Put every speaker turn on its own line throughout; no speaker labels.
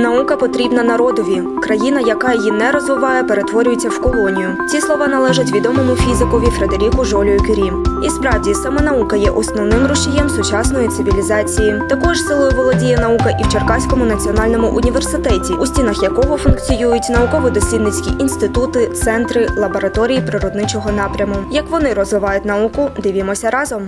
Наука потрібна народові. Країна, яка її не розвиває, перетворюється в колонію. Ці слова належать відомому фізикові Фредеріку Жолію Кюрі. І справді саме наука є основним рушієм сучасної цивілізації. Також силою володіє наука і в Черкаському національному університеті, у стінах якого функціюють науково-дослідницькі інститути, центри, лабораторії природничого напряму. Як вони розвивають науку, дивімося разом.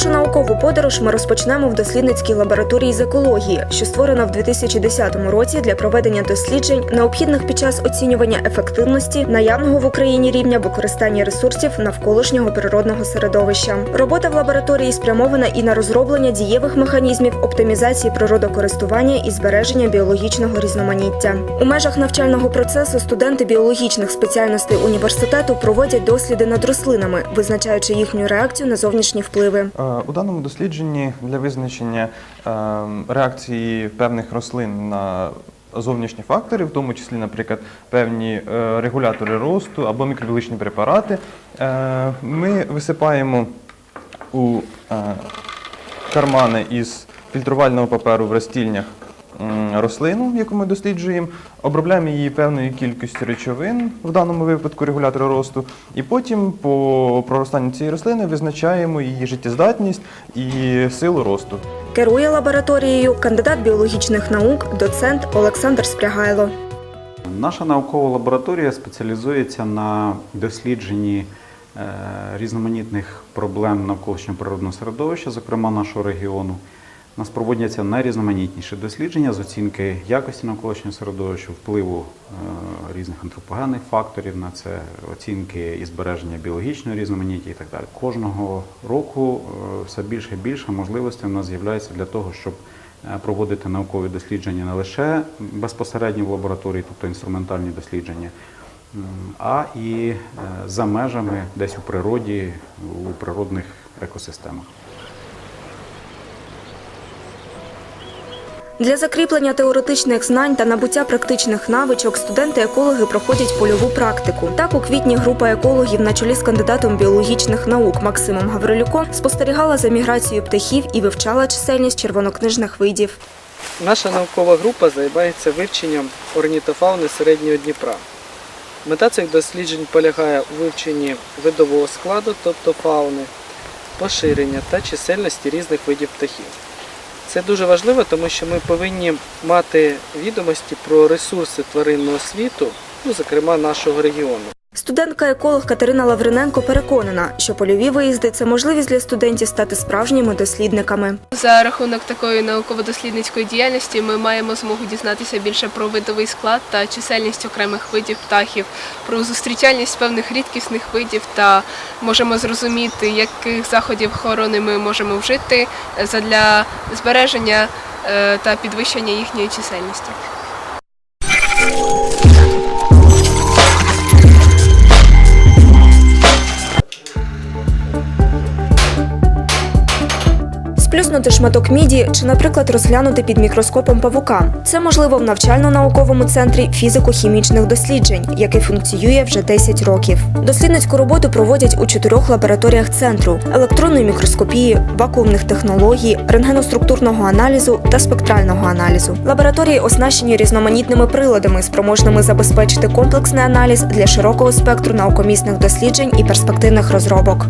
Нашу наукову подорож ми розпочнемо в дослідницькій лабораторії з екології, що створена в 2010 році для проведення досліджень, необхідних під час оцінювання ефективності наявного в Україні рівня використання ресурсів навколишнього природного середовища. Робота в лабораторії спрямована і на розроблення дієвих механізмів оптимізації природокористування і збереження біологічного різноманіття. У межах навчального процесу студенти біологічних спеціальностей університету проводять досліди над рослинами, визначаючи їхню реакцію на зовнішні впливи.
Е, У даному дослідженні для визначення е, реакції певних рослин на зовнішні фактори, в тому числі, наприклад, певні е, регулятори росту або мікробіологічні препарати, ми висипаємо у кармани із фільтрувального паперу в розстільнях м, рослину, яку ми досліджуємо, обробляємо її певною кількістю речовин, в даному випадку регулятора росту, і потім по проростанню цієї рослини визначаємо її життєздатність і силу росту.
Керує лабораторією кандидат біологічних наук, доцент Олександр Спрягайло.
Наша наукова лабораторія спеціалізується на дослідженні е, різноманітних проблем навколишнього природного середовища, зокрема нашого регіону. У нас проводяться найрізноманітніші дослідження з оцінки якості навколишнього середовища, впливу е, різних антропогенних факторів на це, оцінки і збереження біологічного різноманіття і так далі. Кожного року е, все більше і більше можливостей у нас з'являється для того, щоб е, проводити наукові дослідження не лише безпосередньо в лабораторії, тобто інструментальні дослідження, а і за межами десь у природі, у природних екосистемах.
Для закріплення теоретичних знань та набуття практичних навичок студенти-екологи проходять польову практику. Так, у квітні група екологів на чолі з кандидатом біологічних наук Максимом Гаврилюком спостерігала за міграцією птахів і вивчала чисельність червонокнижних видів.
Наша наукова група займається вивченням орнітофауни середнього Дніпра. Мета цих досліджень полягає у вивченні видового складу, тобто фауни, поширення та чисельності різних видів птахів. Це дуже важливо, тому що ми повинні мати відомості про ресурси тваринного світу, ну, зокрема нашого регіону.
Студентка-еколог Катерина Лавриненко переконана, що польові виїзди це можливість для студентів стати справжніми дослідниками.
За рахунок такої науково-дослідницької діяльності ми маємо змогу дізнатися більше про видовий склад та чисельність окремих видів птахів, про зустрічальність певних рідкісних видів та можемо зрозуміти, яких заходів охорони ми можемо вжити для збереження е, та підвищення їхньої чисельності.
Сплюснути шматок міді чи, наприклад, розглянути під мікроскопом павука. Це можливо в навчально-науковому центрі фізико-хімічних досліджень, який функціює вже 10 років. Дослідницьку роботу проводять у чотирьох лабораторіях центру: електронної мікроскопії, вакуумних технологій, рентгеноструктурного аналізу та спектрального аналізу. Лабораторії оснащені різноманітними приладами, спроможними забезпечити комплексний аналіз для широкого спектру наукомісних досліджень і перспективних розробок.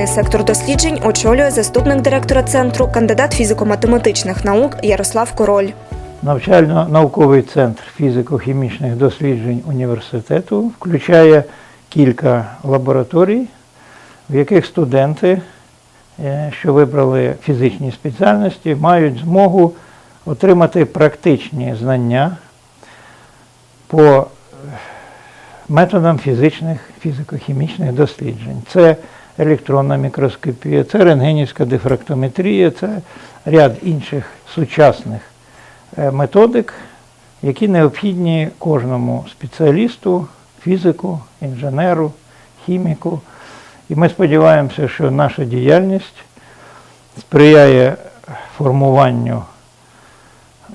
Експериментальний сектор досліджень очолює заступник директора центру, кандидат фізико-математичних наук Ярослав Король.
Навчально-науковий центр фізико-хімічних досліджень університету включає кілька лабораторій, в яких студенти, е, що вибрали фізичні спеціальності, мають змогу отримати практичні знання по е, методам фізичних фізико-хімічних досліджень. Це електронна мікроскопія, це рентгенівська дифрактометрія, це ряд інших сучасних е, методик, які необхідні кожному спеціалісту, фізику, інженеру, хіміку. І ми сподіваємося, що наша діяльність сприяє формуванню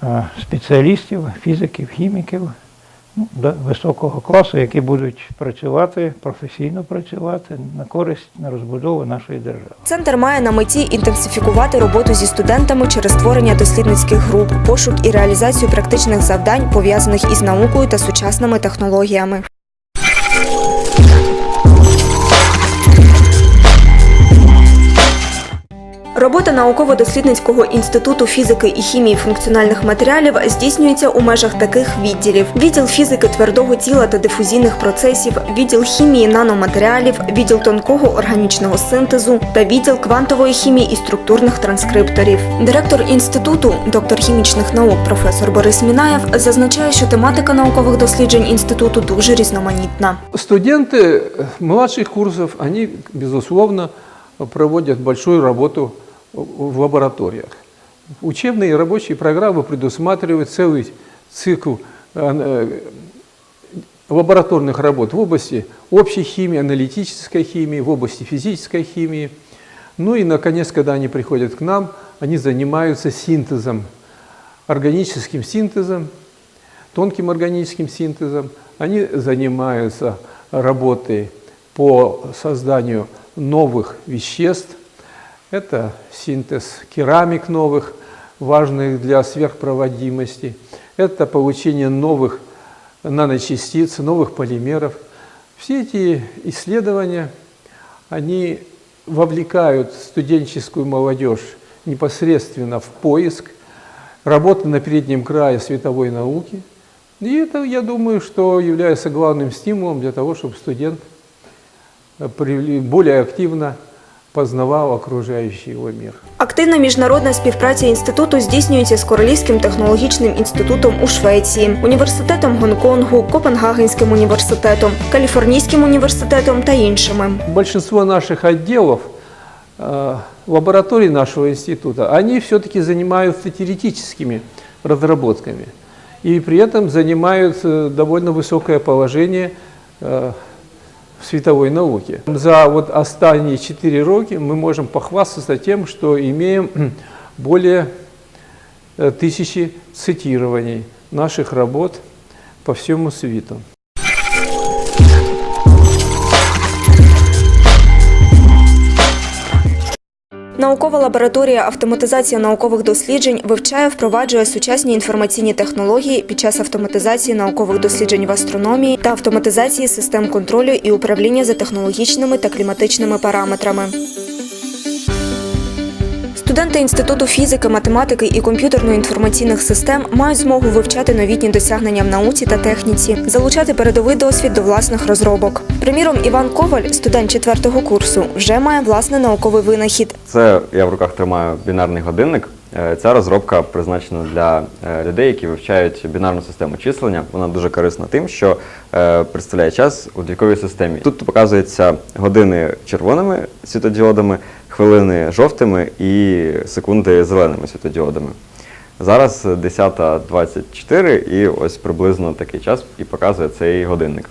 е, спеціалістів, фізиків, хіміків високого класу, які будуть працювати, професійно працювати на користь, на розбудову нашої держави.
Центр має на меті інтенсифікувати роботу зі студентами через створення дослідницьких груп, пошук і реалізацію практичних завдань, пов'язаних із наукою та сучасними технологіями. Робота науково-дослідницького інституту фізики і хімії функціональних матеріалів здійснюється у межах таких відділів: відділ фізики твердого тіла та дифузійних процесів, відділ хімії наноматеріалів, відділ тонкого органічного синтезу та відділ квантової хімії і структурних транскрипторів. Директор інституту, доктор хімічних наук, професор Борис Мінаєв, зазначає, що тематика наукових досліджень інституту дуже різноманітна.
Студенты э, младших курсов, они, безусловно, проводят большую работу в лабораториях. Учебные и рабочие программы предусматривают целый цикл э, лабораторных работ в области общей химии, аналитической химии, в области физической химии. Ну и, наконец, когда они приходят к нам, они занимаются синтезом, органическим синтезом, тонким органическим синтезом. Они занимаются работой по созданию новых веществ. Это синтез керамик новых, важных для сверхпроводимости. Это получение новых наночастиц, новых полимеров. Все эти исследования, они вовлекают студенческую молодежь непосредственно в поиск, работы на переднем крае световой науки. И это, я думаю, что является главным стимулом для того, чтобы студент более активно познавал окружающий его мир.
Активна міжнародна співпраця інституту здійснюється з Королівським технологічним інститутом у Швеції, університетом Гонконгу, Копенгагенським університетом, Каліфорнійським університетом та іншими.
Большинство наших отделов, э, лабораторий нашего института, они все-таки занимаются теоретическими разработками. И при этом занимают э, довольно высокое положение э, в световой науке. За вот останние 4 роки мы можем похвастаться тем, что имеем более э, тысячи цитирований наших работ по всему свету.
Наукова лабораторія автоматизація наукових досліджень вивчає, впроваджує сучасні інформаційні технології під час автоматизації наукових досліджень в астрономії та автоматизації систем контролю і управління за технологічними та кліматичними параметрами. Студенти Інституту фізики, математики і комп'ютерно-інформаційних систем мають змогу вивчати новітні досягнення в науці та техніці, залучати передовий досвід до власних розробок. Приміром, Іван Коваль, студент четвертого курсу, вже має власний науковий винахід.
Це я в руках тримаю бінарний годинник. Е, Ця розробка призначена для е, людей, які вивчають бінарну систему числення. Вона дуже корисна тим, що е, представляє час у двійковій системі. Тут показуються години червоними світодіодами, хвилини жовтими і секунди зеленими світодіодами. Зараз 10.24 і ось приблизно такий час і показує цей годинник.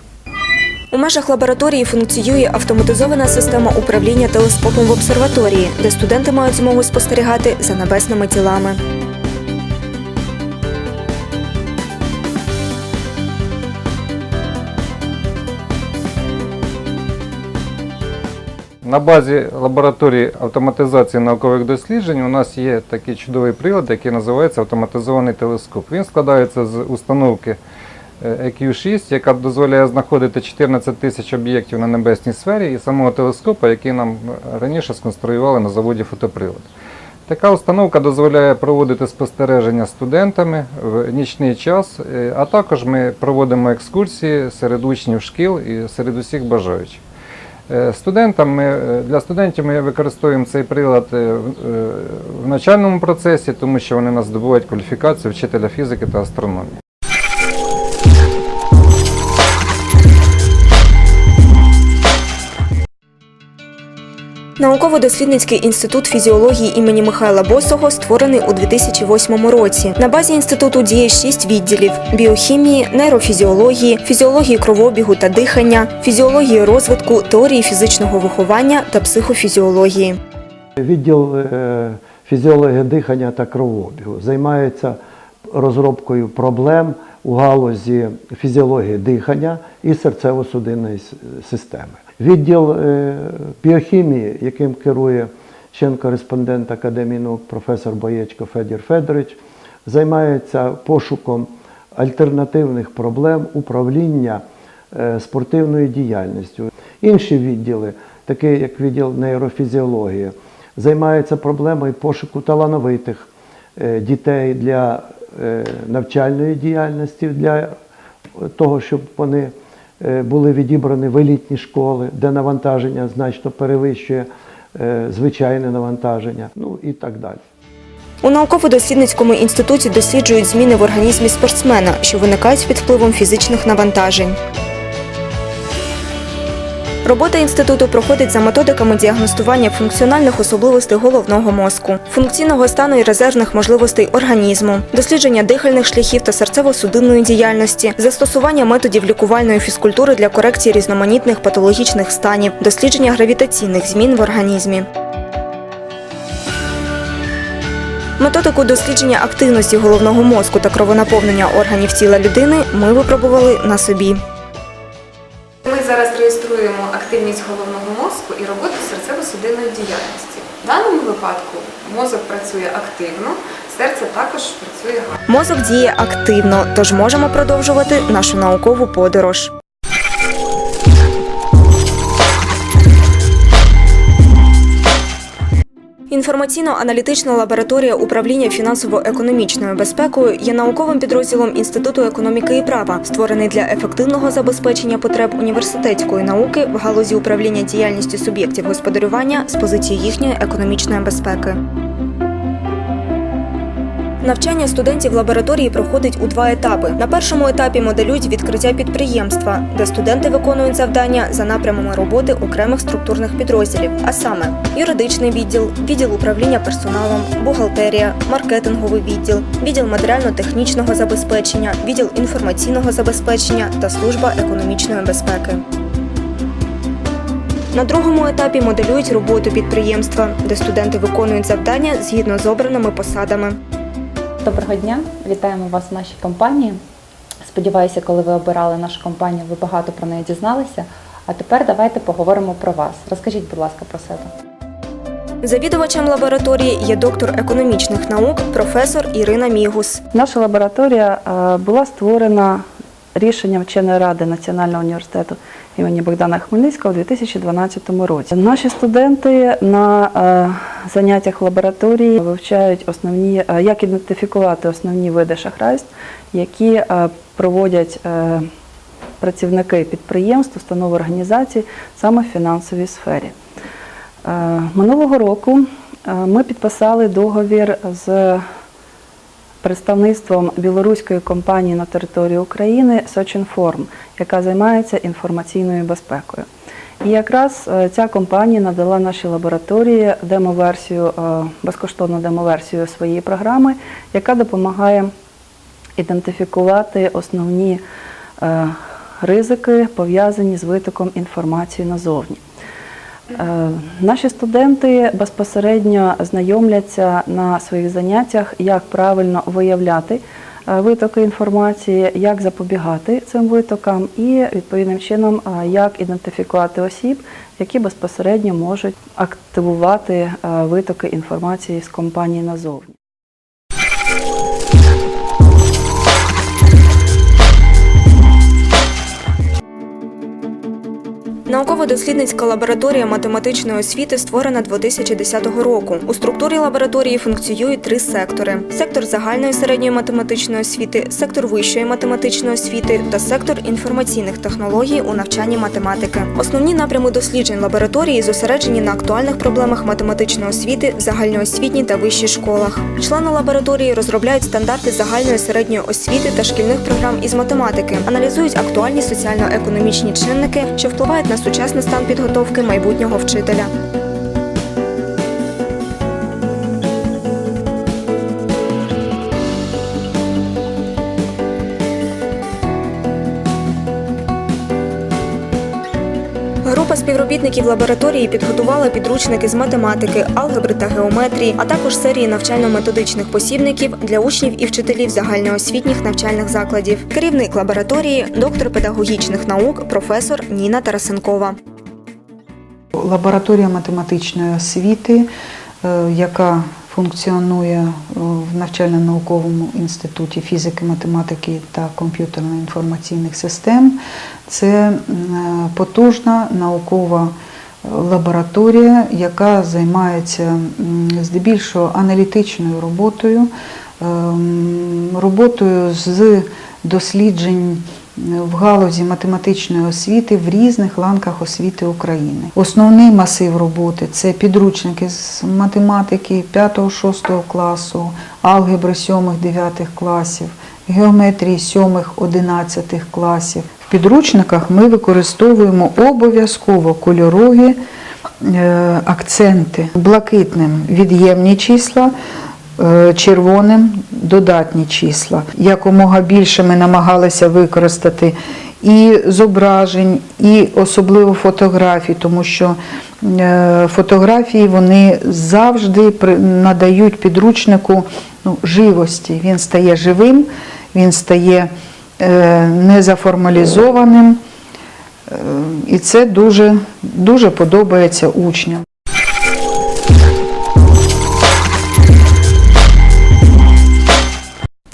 У межах лабораторії функціює автоматизована система управління телескопом в обсерваторії, де студенти мають змогу спостерігати за небесними тілами.
На базі лабораторії автоматизації наукових досліджень у нас є такий чудовий прилад, який називається автоматизований телескоп. Він складається з установки е, EQ6, яка дозволяє знаходити 14 тисяч об'єктів на небесній сфері, і самого телескопа, який нам е, раніше сконструювали на заводі фотоприлад. Така установка дозволяє проводити спостереження студентами в нічний час, е, а також ми проводимо екскурсії серед учнів шкіл і серед усіх бажаючих. Е, Студентам ми, е, для студентів ми використовуємо цей прилад е, в начальному процесі, тому що вони нас здобувають кваліфікацію вчителя фізики та астрономії.
Науково-дослідницький інститут фізіології імені Михайла Босого створений у 2008 році. На базі інституту діє шість відділів: біохімії, нейрофізіології, фізіології кровообігу та дихання, фізіології розвитку, теорії фізичного виховання та психофізіології.
Відділ е, фізіології дихання та кровообігу займається розробкою проблем у галузі фізіології дихання і серцево-судинної системи. Відділ е, біохімії, яким керує член-кореспондент Академії наук професор Боєчко Федір Федорович, займається пошуком альтернативних проблем управління е, спортивною діяльністю. Інші відділи, такі як відділ нейрофізіології, займаються проблемою пошуку талановитих е, дітей для навчальної діяльності, для того, щоб вони були відібрані в елітні школи, де навантаження значно перевищує е, звичайне навантаження, ну і так далі.
У науково-дослідницькому інституті досліджують зміни в організмі спортсмена, що виникають під впливом фізичних навантажень. Робота інституту проходить за методиками діагностування функціональних особливостей головного мозку, функційного стану і резервних можливостей організму, дослідження дихальних шляхів та серцево-судинної діяльності, застосування методів лікувальної фізкультури для корекції різноманітних патологічних станів, дослідження гравітаційних змін в організмі. Методику дослідження активності головного мозку та кровонаповнення органів тіла людини ми випробували на собі.
Реєструємо активність головного мозку і роботу серцево-судинної діяльності. В даному випадку мозок працює активно, серце також працює гарно.
Мозок діє активно, тож можемо продовжувати нашу наукову подорож. Інформаційно-аналітична лабораторія управління фінансово-економічною безпекою є науковим підрозділом Інституту економіки і права, створений для ефективного забезпечення потреб університетської науки в галузі управління діяльністю суб'єктів господарювання з позиції їхньої економічної безпеки. Навчання студентів лабораторії проходить у два етапи. На першому етапі моделюють відкриття підприємства, де студенти виконують завдання за напрямами роботи окремих структурних підрозділів, а саме юридичний відділ, відділ управління персоналом, бухгалтерія, маркетинговий відділ, відділ матеріально-технічного забезпечення, відділ інформаційного забезпечення та служба економічної безпеки. На другому етапі моделюють роботу підприємства, де студенти виконують завдання згідно з обраними посадами.
Доброго дня, вітаємо вас в нашій компанії. Сподіваюся, коли ви обирали нашу компанію, ви багато про неї дізналися. А тепер давайте поговоримо про вас. Розкажіть, будь ласка, про себе.
Завідувачем лабораторії є доктор економічних наук, професор Ірина Мігус.
Наша лабораторія е, була створена рішенням вченої ради Національного університету імені Богдана Хмельницького у 2012 році. Наші студенти на е, заняттях лабораторії вивчають основні, е, як ідентифікувати основні види шахрайств, які е, проводять працівники підприємств, установ організацій саме в фінансовій сфері. Минулого року ми підписали договір з представництвом білоруської компанії на території України Сочинформ, яка займається інформаційною безпекою. І якраз е, ця компанія надала нашій лабораторії демо-версію, е, безкоштовну демо-версію своєї програми, яка допомагає ідентифікувати основні е, ризики, пов'язані з витоком інформації назовні. Е, Наші студенти безпосередньо знайомляться на своїх заняттях, як правильно виявляти е, витоки інформації, як запобігати цим витокам, і відповідним чином е, як ідентифікувати осіб, які безпосередньо можуть активувати витоки інформації з компанії назовні.
Науково-дослідницька лабораторія математичної освіти створена 2010 року. У структурі лабораторії функціюють три сектори: сектор загальної середньої математичної освіти, сектор вищої математичної освіти та сектор інформаційних технологій у навчанні математики. Основні напрями досліджень лабораторії зосереджені на актуальних проблемах математичної освіти в загальноосвітній та вищій школах. Члени лабораторії розробляють стандарти загальної середньої освіти та шкільних програм із математики, аналізують актуальні соціально-економічні чинники, що впливають на сучасний стан підготовки майбутнього вчителя. Співробітників лабораторії підготували підручники з математики, алгебри та геометрії, а також серії навчально-методичних посібників для учнів і вчителів загальноосвітніх навчальних закладів. Керівник лабораторії, доктор педагогічних наук, професор Ніна Тарасенкова.
Лабораторія математичної освіти, е, яка функціонує е, в навчально-науковому інституті фізики, математики та комп'ютерно-інформаційних систем, це е, потужна наукова лабораторія, яка займається здебільшого аналітичною роботою, роботою з досліджень в галузі математичної освіти в різних ланках освіти України. Основний масив роботи це підручники з математики 5-6 класу, алгебри 7-9 класів, геометрії 7-11 класів. В підручниках ми використовуємо обов'язково кольорові е, акценти блакитним від'ємні числа, червоним додатні числа. Якомога більше ми намагалися використати і зображень, і особливо фотографій, тому що е, фотографії вони завжди надають підручнику ну, живості. Він стає живим, він стає е, незаформалізованим. Е, І це дуже, дуже подобається учням.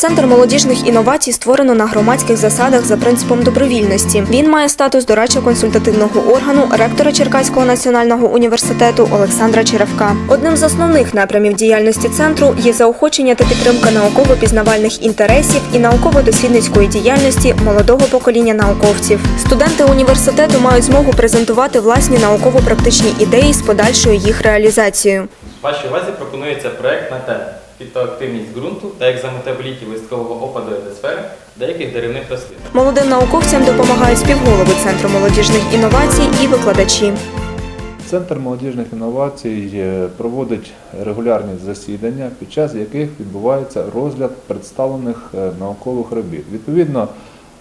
Центр молодіжних інновацій створено на громадських засадах за принципом добровільності. Він має статус дорадчо-консультативного органу ректора Черкаського національного університету Олександра Черевка. Одним з основних напрямів діяльності центру є заохочення та підтримка науково-пізнавальних інтересів і науково-дослідницької діяльності молодого покоління науковців. Студенти університету мають змогу презентувати власні науково-практичні ідеї з подальшою їх реалізацією.
Вашій увазі пропонується проект на тему фітоактивність ґрунту та екзометаболітів листкового опаду етосфери деяких деревних рослин.
Молодим науковцям допомагають співголови Центру молодіжних інновацій і викладачі.
Центр молодіжних інновацій е, проводить регулярні засідання, під час яких відбувається розгляд представлених е, наукових робіт. Відповідно,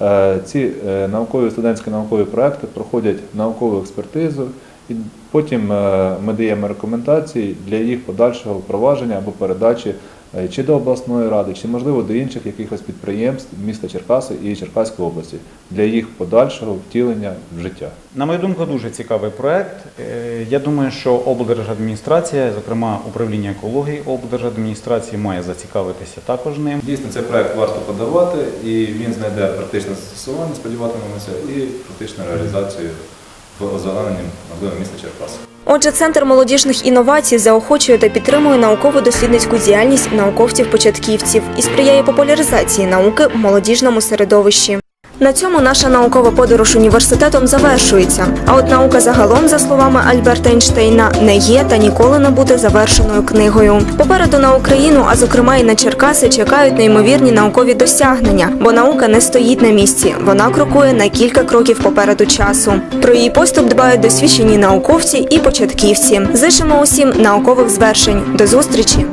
е, ці наукові студентські наукові проекти проходять наукову експертизу, і потім е, ми даємо рекомендації для їх подальшого впровадження або передачі е, чи до обласної ради, чи можливо до інших якихось підприємств міста Черкаси і Черкаської області для їх подальшого втілення в життя.
На мою думку, дуже цікавий проект. Е, Я думаю, що облдержадміністрація, зокрема управління екології облдержадміністрації, має зацікавитися також ним.
Дійсно, цей проект варто подавати, і він знайде практичне застосування, сподіватимемося, і практичну реалізацію в озелененні, можливо, міста Черкаси.
Отже, центр молодіжних інновацій заохочує та підтримує науково-дослідницьку діяльність науковців-початківців і сприяє популяризації науки в молодіжному середовищі. На цьому наша наукова подорож університетом завершується. А от наука загалом, за словами Альберта Ейнштейна, не є та ніколи не буде завершеною книгою. Попереду на Україну, а зокрема і на Черкаси, чекають неймовірні наукові досягнення, бо наука не стоїть на місці. Вона крокує на кілька кроків попереду часу. Про її поступ дбають досвідчені науковці і початківці. Зичимо усім наукових звершень. До зустрічі!